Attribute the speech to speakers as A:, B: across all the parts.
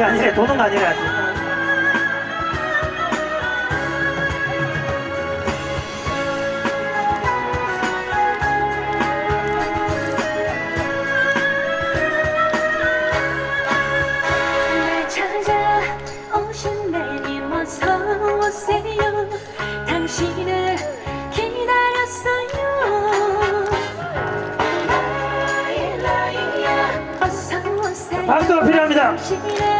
A: 아직 아니래 도는 거 아니래 아직
B: 날 찾아오신 내님 어서 오세요. 당신을 기다렸어요. 어서 오세요.
A: 박수가 필요합니다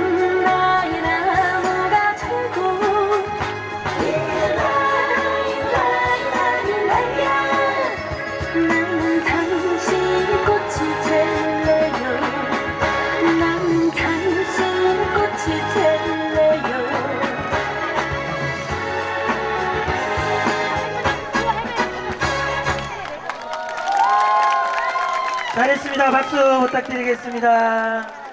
A: 잘했습니다. 박수 부탁드리겠습니다